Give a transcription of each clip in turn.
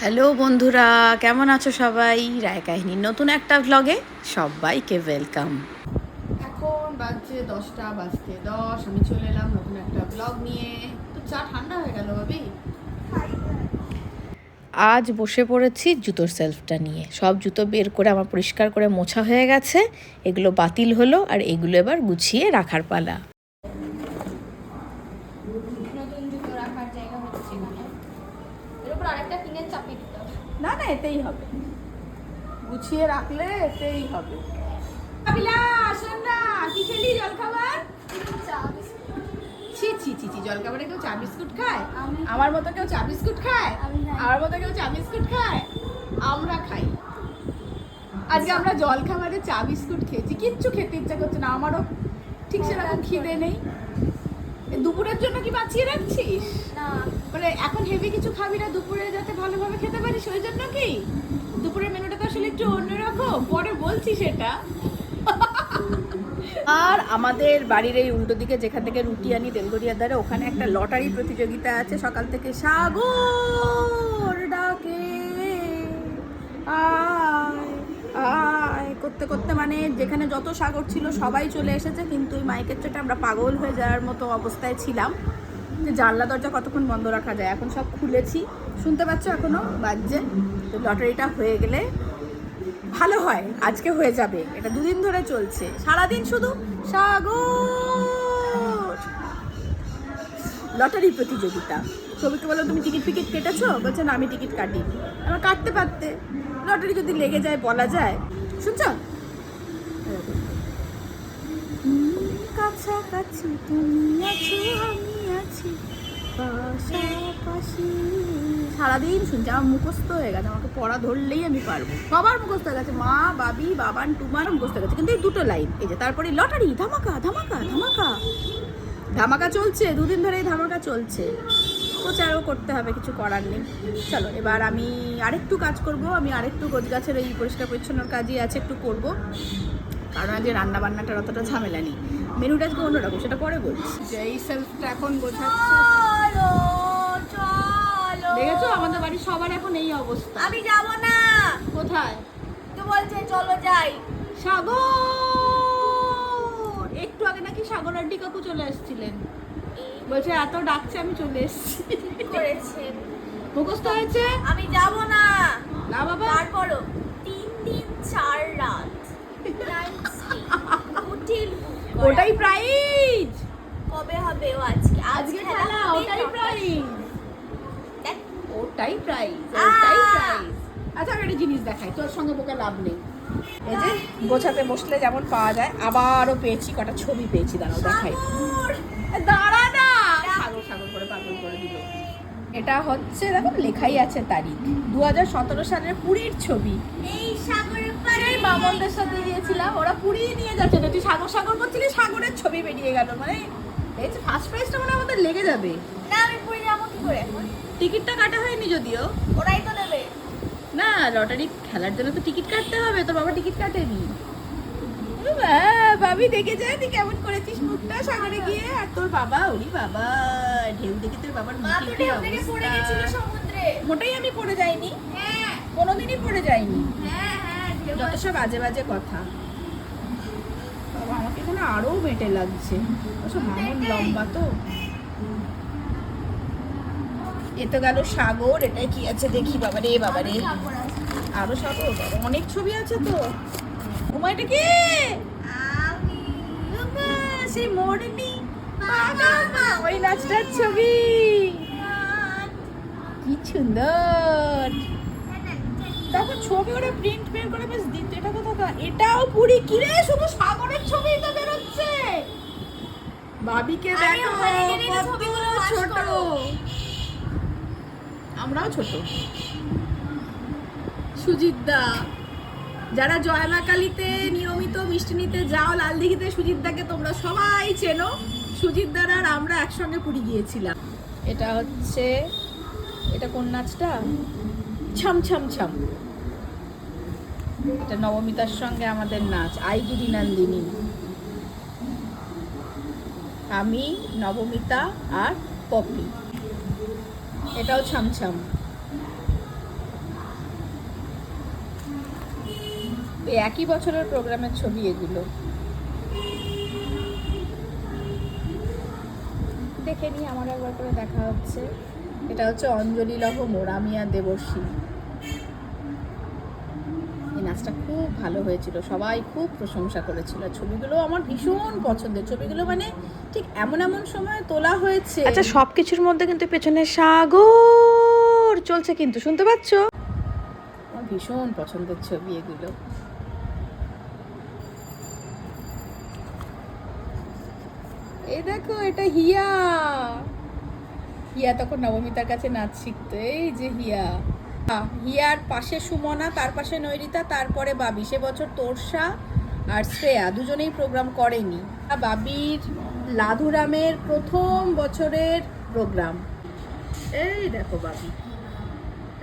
Hello বন্ধুরা কেমন আছো সবাই? রায় কাহিনীর নতুন একটা ভ্লগে সবাইকে ওয়েলকাম এখন বাজছে দশটা বাজতে দশ আমি চলে এলাম নতুন একটা ব্লগ নিয়ে। তো চা ঠান্ডা হয়ে গেল ভাবি? আজ বসে পড়েছি জুতোর সেলফটা নিয়ে। সব জুতো বের করে আমার পরিষ্কার করে মোছা হয়ে গেছে এগুলো বাতিল হলো আর এগুলো এবার গুছিয়ে রাখার পালা নতুন জুতো রাখার জায়গা হচ্ছে এখানে এর উপর আরেকটা কিনে চাপিয়ে দিতে হবে। না না এতেই হবে। গুছিয়ে রাখলে এতেই হবে। কাবিলা শোন না কি খেলি জল খাবার চা ছি ছি ছি ছি জল খাবারে কেউ চা বিস্কুট খায়? আমার মতো কেউ চা বিস্কুট খায়? আমার মতো কেউ চা বিস্কুট খায়? আমরা খাই। আজকে আমরা জল খাবারে চা বিস্কুট খেয়েছি। কিচ্ছু খেতে ইচ্ছা করছে না। আমারও ঠিক সেরকম খিদে নেই। দুপুরের জন্য কি বাঁচিয়ে রাখছিস না মানে এখন না দুপুরে যাতে ভালোভাবে খেতে পারিস, ওই জন্য কি? দুপুরের মেনুটা তো আসলে একটু অন্যরকম। পরে বলছি সেটা। আর আমাদের বাড়ির এই উল্টো দিকে যেখান থেকে রুটি আনি তেলগড়িয়ার ধারে, ওখানে একটা লটারি প্রতিযোগিতা আছে। সকাল থেকে সাগর ডাকে। আয় করতে করতে মানে যেখানে যত সাগর ছিল সবাই চলে এসেছে, কিন্তু ওই মাইকের চোটে আমরা পাগল হয়ে যাওয়ার মতো অবস্থায় ছিলাম। যে জানলা, দরজা কতক্ষণ বন্ধ রাখা যায়? এখন সব খুলেছি। শুনতে পাচ্ছ এখনও? বাজছে। তো লটারিটা হয়ে গেলে ভালো হয়। আজকে হয়ে যাবে। এটা দুদিন ধরে চলছে। সারাদিন শুধু সাগর! লটারি প্রতিযোগিতা। ছবিকে বলো, তুমি টিকিট ফিকিট কেটেছো? বলছে, না, আমি টিকিট কাটি আমার কাটতে পারতে। লটারি যদি লেগে যায়, বলা যায়। শুনছ? কাছাকাছি তুমি আছো আমি। আছি। সারাদিন শুনছি আমার মুখস্থ হয়ে গেছে আমাকে পড়া ধরলেই আমি পারব। সবার মুখস্থ হয়ে গেছে মা বাবি বাবান টুমার মুখস্থ হয়ে গেছে কিন্তু এই দুটো লাইন এই যে তারপরে লটারি ধামাকা ধামাকা ধামাকা। ধামাকা চলছে দুদিন ধরে এই ধামাকা চলছে। প্রচারও করতে হবে কিছু করার নেই। চলো এবার আমি আরেকটু কাজ করব আমি আরেকটু গোছগাছের এই পরিষ্কার পরিচ্ছন্নর কাজই আছে একটু করব। কারণ আজকে রান্না বান্নাটার অতটা ঝামেলা নেই। মেনুটা আজকে অন্যরকম সেটা পরে বলছি। যে এই সেলফটা এখন চলো দেখেছ? আমাদের বাড়ির সবার এখন এই অবস্থা। আমি যাব না। কোথায়? তো বলছে চলো যাই। সাগর! একটু আগে নাকি সাগর আন্টি কাকু চলে এসেছিলেন। বলছে এত ডাকছে আমি চলে এসেছি। করেছে? মুখস্থ হয়েছে? আমি যাব না। না বাবা। তারপরও তিন দিন চার রাত। ওটাই প্রাইজ কবে হবে ও আজকে? আজকে খেলা ওটাই প্রাইজ দেখ, ওটাই প্রাইজ ওটাই প্রাইজ আচ্ছা একটা জিনিস দেখাই তোর সঙ্গে বোকে লাভ নেই। এই যে গোছাতে বসলে যেমন পাওয়া যায় আবারও পেয়েছি কটা ছবি পেয়েছি দাঁড়াও দেখাই। সাগর! দাঁড়া না! সাগর সাগর করে পাগল করে দিল। এটা হচ্ছে দেখো লেখাই আছে তারিখ। দু হাজার সতেরো সালের পুরীর ছবি। এই সাগরের সেই মামনদের সাথে গিয়েছিলাম। ওরা পুরী নিয়ে যাচ্ছে তুই সাগর সাগর করছিলি সাগরের ছবি বেরিয়ে গেল। মানে এই যে ফার্স্ট প্রাইজটা মানে আমাদের লেগে যাবে। না আমি পুরী যাব কি করে এখন? টিকিটটা কাটা হয়নি যদিও। ওরাই তো নেবে। না লটারি খেলার জন্য তো টিকিট কাটতে হবে। তোর বাবা টিকিট কাটেনি। ভাবি দেখে যায় তুই কেমন করেছিস মুখটা সাগরে গিয়ে। আর তোর বাবা ওরি বাবা ঢেউ দেখে তোর বাবার মা তো ঢেউ থেকে পড়ে গেছিল সমুদ্রে। মোটেই আমি পড়ে যাইনি। হ্যাঁ। কোনোদিনই পড়ে যাইনি। হ্যাঁ হ্যাঁ। যত সব বাজে বাজে কথা। বাবা আমাকে এখানে আরও বেটে লাগছে। ওসব মামন লম্বা তো। এ তো গেল সাগর এটাই কি আছে দেখি বাবা রে বাবা রে। আরও সাগর অনেক ছবি আছে তো। উমা এটা কি? সেই মোরনি ওই নাচটার ছবি। কি সুন্দর। দেখো ছবি ওরা প্রিন্ট বের করে বেশ দিত। এটা কোথাকার? এটাও পুরি? কিরে শুধু সাগরের ছবি তো বেরোচ্ছে! ভাবিকে আরে দেখো কত ছোট। আমরাও ছোট। সুজিত দা যারা জয়মা কালীতে নিয়মিত মিষ্টি নিতে যাও লালদিঘিতে সুজিত দাকে তোমরা সবাই চেনো। সুজিত দার আর আমরা একসঙ্গে পুরী গিয়েছিলাম। এটা হচ্ছে এটা কোন নাচটা? ছাম ছাম এটা নবমিতার সঙ্গে আমাদের নাচ। আইগিরি নান্দিনী। আমি, নবমিতা আর পপি। এটাও ছামছাম একই বছরের প্রোগ্রামের ছবি এগুলো। দেখে নিই, আমার একবার করে দেখা হচ্ছে। এটা হচ্ছে অঞ্জলি লহ মোরামিয়া দেবর্ষী। এই নাচটা খুব ভালো হয়েছিল সবাই খুব প্রশংসা করেছিল। ছবিগুলো আমার ভীষণ পছন্দের ছবিগুলো মানে ঠিক এমন এমন সময় তোলা হয়েছে। আচ্ছা সব কিছুর মধ্যে কিন্তু পেছনে সাগর চলছে কিন্তু শুনতে পাচ্ছ? আমার ভীষণ পছন্দের ছবি এগুলো। এই দেখো এটা হিয়া। হিয়া তখন নবমিতার কাছে নাচ শিখতো। এই যে হিয়া। হিয়ার পাশে সুমনা, তার পাশে নৈরিতা, তারপরে বাবি। সে বছর তোরসা আর শ্রেয়া দুজনেই প্রোগ্রাম করেনি। বাবির লাধুরামের প্রথম বছরের প্রোগ্রাম এই দেখো বাবি।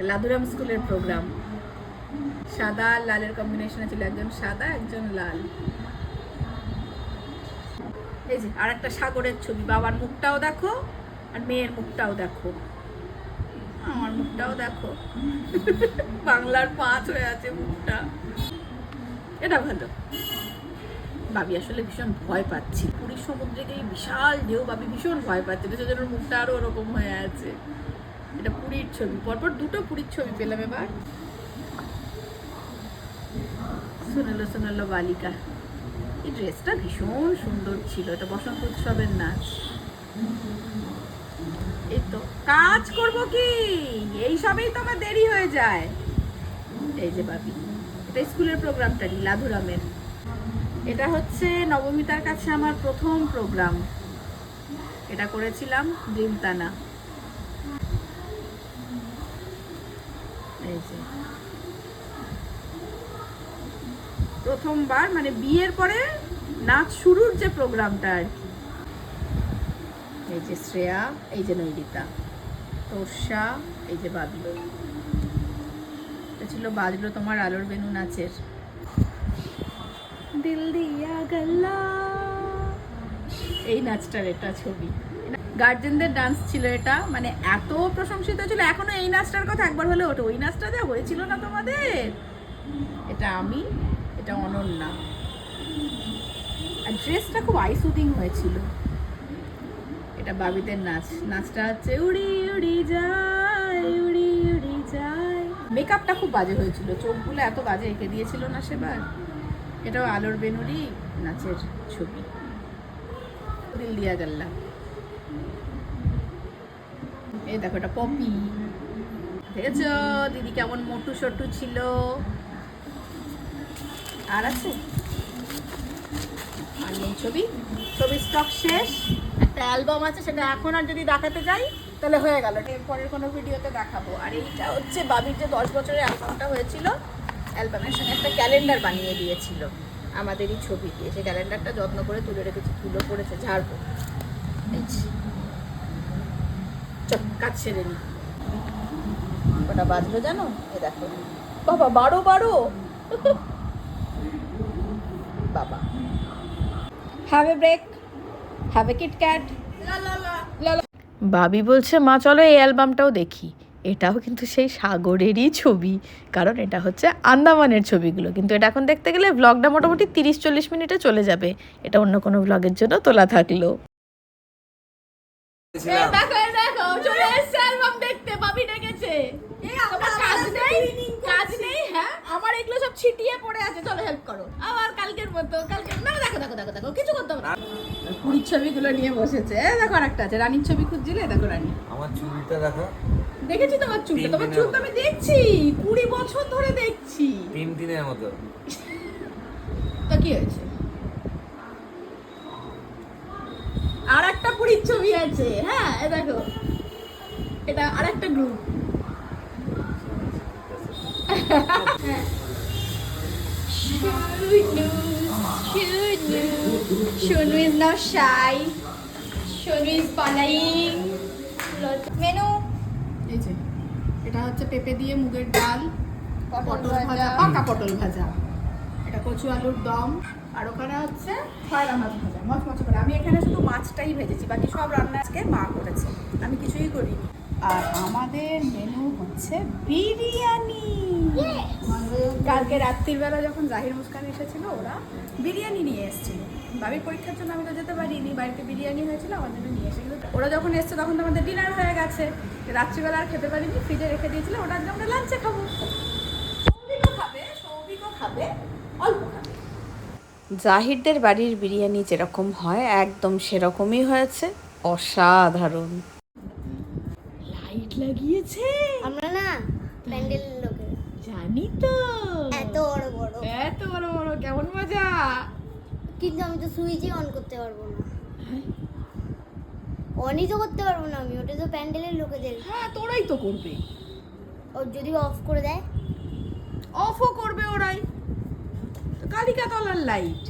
লাধুরাম স্কুলের প্রোগ্রাম সাদা আর লালের কম্বিনেশনে ছিল একজন সাদা, একজন লাল। এই যে আর একটা সাগরের ছবি। বাবার মুখটাও দেখো। আর মেয়ের মুখটাও দেখো। আমার মুখটাও দেখো। বাংলার পাঁচ হয়ে আছে মুখটা। এটা ভালো। বাবি আসলে ভীষণ ভয় পাচ্ছি। পুরীর সমুদ্রে গিয়ে বিশাল ঢেউ, বাবি ভীষণ ভয় পাচ্ছে। সেজন্য ওর মুখটা আরও ওরকম হয়ে আছে। এটা পুরীর ছবি। পরপর দুটো পুরীর ছবি পেলাম এবার। শুনলো শুনলো বালিকা। এই ড্রেসটা ভীষণ সুন্দর ছিল। এটা বসন্ত উৎসবের নাচ। এই তো কাজ করব কি? এই সবেই তো আমার দেরি হয়ে যায়। এই যে বাবি এটা স্কুলের প্রোগ্রামটারই লাধুরামের এটা হচ্ছে নবমিতার কাছে আমার প্রথম প্রোগ্রাম। এটা করেছিলাম ড্রিমতানা এই যে। প্রথমবার মানে বিয়ের পরে নাচ শুরুর যে প্রোগ্রামটা আর কি। এই যে শ্রেয়া এই যে নৈরিতা তোষা এই যে বাবি এটা ছিল বাজলো তোমার আলোর বেনু নাচের। দিল দিয়া গল্লা এই নাচটার এটা ছবি। গার্জেনদের ডান্স ছিল এটা মানে এত প্রশংসিত ছিল এখনও এই নাচটার কথা একবার হলে ওঠে। ওই নাচটা যা হয়েছিল না তোমাদের? এটা আমি এটা অনন্যা। আর ড্রেসটা খুব আইসুদিং হয়েছিল। এটা বাবিদের নাচ। নাচটা হচ্ছে উড়ি উড়ি যায়, উড়ি উড়ি যায়। মেকআপটা খুব বাজে হয়েছিল। চোখগুলো এত বাজে, এঁকে দিয়েছিল না সেবার। এটাও আলোর বেনুরি নাচের ছবি। দিল দিয়া গাল্লা এই দেখো, এটা পপি। দেখেছ? দিদি কেমন মোটু সটু ছিল। আর আছে? আর ছবি। ছবি স্টক শেষ। একটা অ্যালবাম আছে, সেটা এখন আর যদি দেখাতে যাই, তাহলে হয়ে গেল। পরের কোনো ভিডিওতে দেখাবো। আর এইটা হচ্ছে বাবির যে দশ বছরের অ্যালবামটা হয়েছিল, অ্যালবামের সঙ্গে একটা ক্যালেন্ডার বানিয়ে দিয়েছিল আমাদেরই ছবি দিয়ে। সেই ক্যালেন্ডারটা যত্ন করে তুলে রেখেছি তুলো পড়েছে, ঝাড়বো। কাজ সেরে নি। ওটা বাজলো জানো? এ দেখো। বাবা, বারো বারো! বাবা। Have a break have a KitKat বাবি বলছে মা চলো এই অ্যালবামটাও দেখি। এটাও কিন্তু সেই সাগরেরই ছবি কারণ এটা হচ্ছে আন্দামানের ছবিগুলো। কিন্তু এটা এখন দেখতে গেলে ব্লগটা মোটামুটি তিরিশ চল্লিশ মিনিটে চলে যাবে। এটা অন্য কোনো ব্লগের জন্য তোলা থাকল এই দেখো এই দেখো চলে এসছে অ্যালবাম দেখতে বাবি ডেকেছে তোমার কাজ নেই কাজ নেই হ্যাঁ আমার এগুলো সব ছিটিয়ে পড়ে আছে চলো হেল্প করো। আবার কালকের মতো কালকে না দেখো দেখো দেখো দেখো কিছু করতে হবে না। পুরীর ছবিগুলো নিয়ে বসেছে। দেখো আরেকটা আছে রানীর ছবি খুঁজছিলে? দেখো রানী। আমার চুলটা দেখো। দেখেছি তোমার চুলটা তোমার চুল তো আমি দেখছি। কুড়ি বছর ধরে দেখছি। তিন দিনের মতো। তা কি হয়েছে? আর একটা পুরীর ছবি আছে। হ্যাঁ দেখো। এটা আর একটা group Shunu is now shy. Shunu is following. Menu. এই যে এটা হচ্ছে পেঁপে দিয়ে মুগের ডাল পটল ভাজা। পাকা পটল ভাজা এটা কচু আলুর দম আর ওখানে হচ্ছে খয়রা মাছ ভাজা মচমচ করে আমি এখানে শুধু মাছটাই ভেজেছি বাকি সব রান্না আজকে মা করেছে আমি কিছুই করিনি আর আমাদের মেনু হচ্ছে বিরিয়ানি Yes. কালকে রাত্রির বেলা যখন জাহির মুস্কান এসেছিল ওরা বিরিয়ানি নিয়ে এসেছিল। বাবির পরীক্ষার জন্য আমি তো যেতে পারিনি বাড়িতে বিরিয়ানি হয়েছিল আমার জন্য নিয়ে এসে কিন্তু ওরা যখন এসছে তখন তো আমাদের ডিনার হয়ে গেছে। রাত্রিবেলা আর খেতে পারিনি ফ্রিজে রেখে দিয়েছিল ওটা আজকে আমরা লাঞ্চে খাব। সৌভিকও খাবে সৌভিকও খাবে অল্প খাবে। জাহিরদের বাড়ির বিরিয়ানি যেরকম হয় একদম সেরকমই হয়েছে। অসাধারণ। লাইট লাগিয়েছে। আমরা না প্যান্ডেলের লোকে জানি তো এত বড় বড়। এত বড় বড় কেমন মজা? কিন্তু আমি তো সুইচই অন করতে পারব না। অনই তো করতে পারব না আমি ওটা তো প্যান্ডেলের লোকেদের। হ্যাঁ তোরাই তো করবে। ও যদি অফ করে দেয়? অফও করবে ওরাই। কালিকা তলার লাইট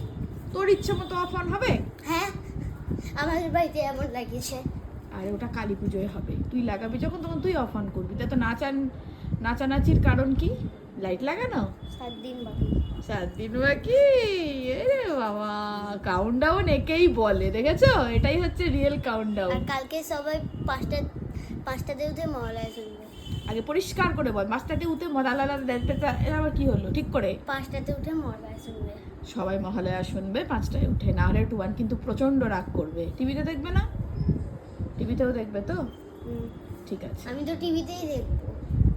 তোর ইচ্ছে মতো অফ অন হবে? হ্যাঁ আমাদের বাড়িতে এমন লাগিয়েছে। আরে ওটা কালী পুজোয় হবে। তুই লাগাবি যখন তখন তুই অফ অন করবি। তা তো নাচান নাচানাচির কারণ কি? লাইট লাগানো? সাত দিন বাকি। সাত দিন বাকি এরে বাবা কাউন্ট ডাউন একেই বলে দেখেছ? এটাই হচ্ছে রিয়েল কাউন্ট আর ডাউন কালকে সবাই পাঁচটা পাঁচটাতে উঠে মহলায় শুনবে। আগে পরিষ্কার করে বল পাঁচটাতে উঠে দেখতে এটা আবার কি হলো? ঠিক করে? পাঁচটাতে উঠে মহলায় শুনবে। সবাই মহালয়া শুনবে পাঁচটায় উঠে। না হলে টুয়ান কিন্তু প্রচণ্ড রাগ করবে। টিভিতে দেখবে না? টিভিতেও দেখবে তো? ঠিক আছে। আমি তো টিভিতেই দেখব।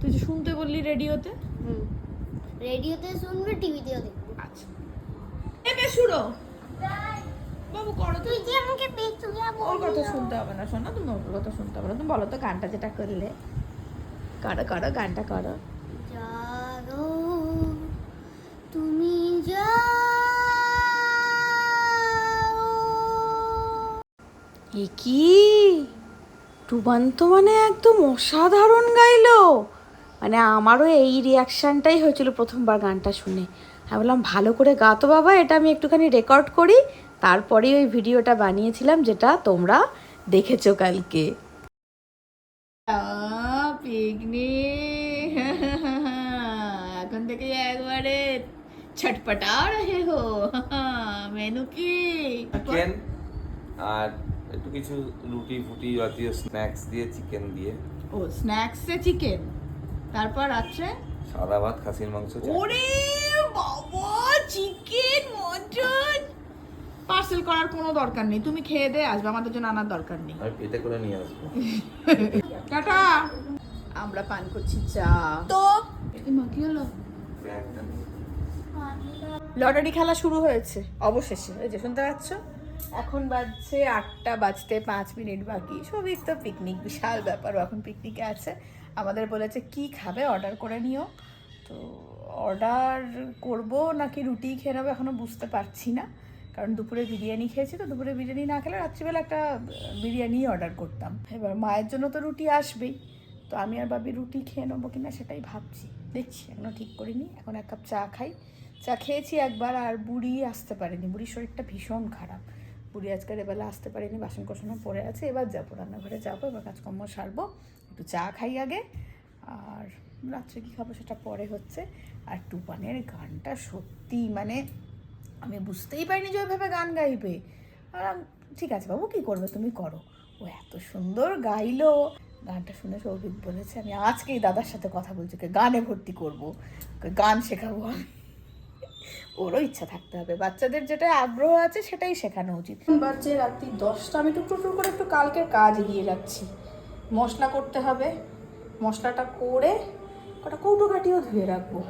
তুই শুনতে বললি রেডিওতে? হুম। রেডিওতে শুনবে টিভিতেও দেখব। আচ্ছা। এ বেসুরো বাবু করো তুই যে আমাকে পেছু যাব। ওর কথা শুনতে হবে না শোনো। তুমি ওর কথা শুনতে হবে না। তুমি বলো তো গানটা যেটা করলে। করো করো গানটা করো। জাগো তুমি এ কি? টুবান তো মানে একদম অসাধারণ গাইলো। মানে আমারও এই রিয়াকশানটাই হয়েছিল প্রথমবার গানটা শুনে। আমি বললাম ভালো করে গা তো বাবা এটা আমি একটুখানি রেকর্ড করি। তারপরেই ওই ভিডিওটা বানিয়েছিলাম যেটা তোমরা দেখেছ কালকে। এখন থেকে একবারে ছটপটা রহে হো। মেনু কি? চিকেন আর একটু কিছু রুটি ফুটি জাতীয় স্ন্যাক্স দিয়ে চিকেন দিয়ে। ও স্ন্যাক্সে চিকেন তারপর আছে? সাদা ভাত খাসির মাংস ওরে বাবা চিকেন মটন। পার্সেল করার কোনো দরকার নেই। তুমি খেয়ে দে আসবে। আমাদের জন্য আনার দরকার নেই। আমি পেটে করে নিয়ে আসব। টাটা। আমরা পান করছি চা। তো মা কি হলো লটারি খেলা শুরু হয়েছে অবশেষে। এই যে শুনতে পাচ্ছ? এখন বাজছে আটটা বাজতে পাঁচ মিনিট বাকি। সবই তো পিকনিক বিশাল ব্যাপার। এখন পিকনিকে আছে। আমাদের বলেছে, কি খাবে? অর্ডার করে নিও। তো অর্ডার করব নাকি রুটি খেয়ে নেব এখনও বুঝতে পারছি না। কারণ দুপুরে বিরিয়ানি খেয়েছি তো দুপুরে বিরিয়ানি না খেলে রাত্রিবেলা একটা বিরিয়ানি অর্ডার করতাম। এবার মায়ের জন্য তো রুটি আসবেই। তো আমি আর বাবি রুটি খেয়ে নেব কিনা সেটাই ভাবছি। দেখছি এখনও ঠিক করিনি। এখন এক কাপ চা খাই। চা খেয়েছি একবার আর বুড়ি আসতে পারেনি। বুড়ির শরীরটা ভীষণ খারাপ। বুড়ি আজকের এবেলা আসতে পারেনি বাসন কোসনও পড়ে আছে। এবার যাব, রান্নাঘরে যাব, এবার কাজকর্ম সারবো। একটু চা খাই আগে, আর রাত্রে কী খাব সেটা পরে হচ্ছে। আর টুপানের গানটা সত্যি মানে আমি বুঝতেই পারিনি যে ওইভাবে গান গাইবে। আর ঠিক আছে বাবু, কী করবে তুমি করো। ও এত সুন্দর গাইলো। গানটা শুনে সৌভিক বলেছে, আমি আজকেই দাদার সাথে কথা বলছি, ওকে গানে ভর্তি করব। ওকে গান শেখাবো আমি। ওরও ইচ্ছা থাকতে হবে। বাচ্চাদের যেটা আগ্রহ আছে সেটাই শেখানো উচিত। বাচ্চা রাত্রি দশটা, আমি টুকরো টুকরো করে একটু কালকের কাজ এগিয়ে যাচ্ছি। মশলা করতে হবে। মশলাটা করে কটা কৌটো কাটিও ধুয়ে রাখব।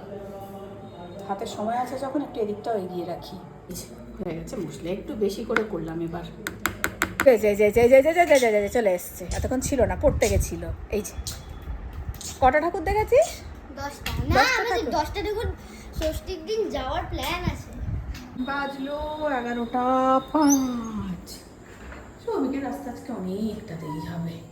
হাতে সময় আছে যখন একটু এদিকটাও এগিয়ে রাখি। হয়ে গেছে মশলা। একটু বেশি করে করলাম এবার। চলে এসছে। এতক্ষণ ছিল না পড়তে গেছিল। এই যে। কটা ঠাকুর দেখেছিস? দশটা। ঠাকুর। ষষ্ঠীর দিন যাওয়ার প্ল্যান আছে। বাজলো এগারোটা পাঁচ। সৌভিকের রাস্তা আজকে অনেকটা দেরি হবে।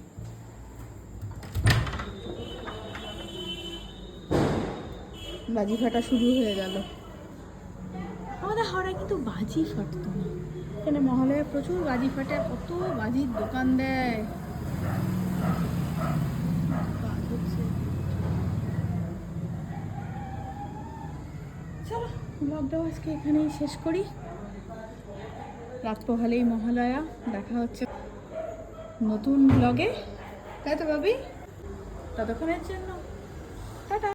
বাজি ফাটা শুরু হয়ে গেল। আমাদের হাওড়ায় কিন্তু বাজি ফাটতো না। এখানে মহালয়ে প্রচুর বাজি ফাটে কত বাজির দোকান দেয়। চলো ব্লগটাও আজকে এখানেই শেষ করি। রাত পোহালেই মহালয়া দেখা হচ্ছে নতুন ব্লগে তাই তো ভাবি? ততক্ষণের জন্য